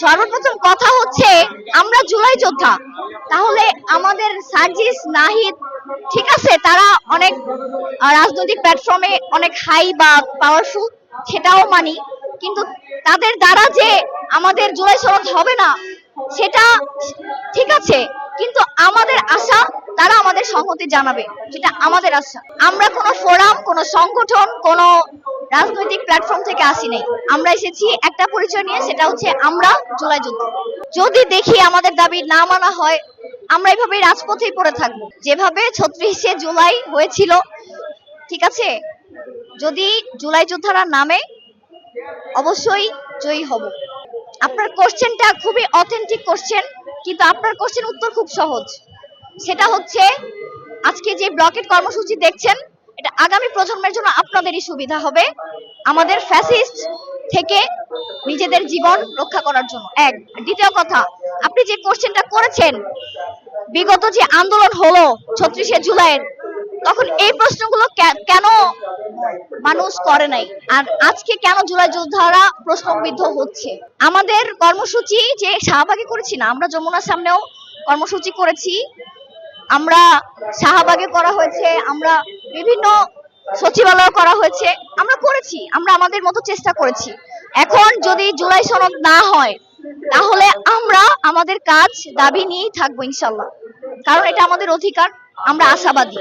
সর্বপ্রথম কথা হচ্ছে, আমরা জুলাই যোদ্ধা। তাহলে আমাদের সার্জিস, নাহিদ ঠিক আছে, তারা অনেক রাজনৈতিক প্ল্যাটফর্মে অনেক হাই বা পাওয়ারফুল সেটাও মানি। কিন্তু তাদের দ্বারা যে আমাদের জুলাই সনদ হবে না, সেটা ঠিক আছে। কিন্তু আমাদের আশা, তারা আমাদের সংহতি জানাবে। যেটা আমাদের আশা। আমরা কোনো ফোরাম কোনো সংগঠন, কোনো রাজনৈতিক প্ল্যাটফর্ম থেকে আসি নাই। আমরা এসেছি একটা পরিচয় নিয়ে, সেটা হচ্ছে আমরা জুলাই যুদ্ধ। যদি দেখি আমাদের দাবি না মানা হয়, আমরা এভাবে রাজপথেই পড়ে থাকব। যেভাবে ছত্রিশে জুলাই হয়েছিল, ঠিক আছে? যদি জুলাই যোদ্ধারা নামে, অবশ্যই জয়ী হব। আপনার কোশ্চেনটা খুবই অথেন্টিক কোশ্চেন কিন্তু আপনার কোশ্চেন উত্তর খুব সহজ। সেটা হচ্ছে, আজকে যে ব্লকেট কর্মসূচি দেখছেন এটা আগামী প্রজন্মের জন্য আপনাদেরই সুবিধা হবে। আমাদের ফ্যাসিস্ট থেকে নিজেদের জীবন রক্ষা করার জন্য। এক। দ্বিতীয় কথা, আপনি যে কোশ্চেনটা করেছেন, বিগত যে আন্দোলন হলো ছত্রিশে জুলাইয়ের, তখন এই প্রশ্নগুলো কেন মানুষ করে নাই? আর আজকে কেন জুলাই যোদ্ধারা প্রশ্নবিদ্ধ হচ্ছে? আমাদের কর্মসূচি যে শাহবাগে করেছি না, আমরা যমুনার সামনেও কর্মসূচি করেছি। আমরা শাহবাগে করা হয়েছে, আমরা বিভিন্ন সচিবালয় করা হয়েছে। আমরা করেছি, আমরা আমাদের মতো চেষ্টা করেছি। এখন যদি জুলাই সনদ না হয়, তাহলে আমরা আমাদের কাজ, দাবি নিয়েই থাকব ইনশাল্লাহ। কারণ এটা আমাদের অধিকার, আমরা আশাবাদী।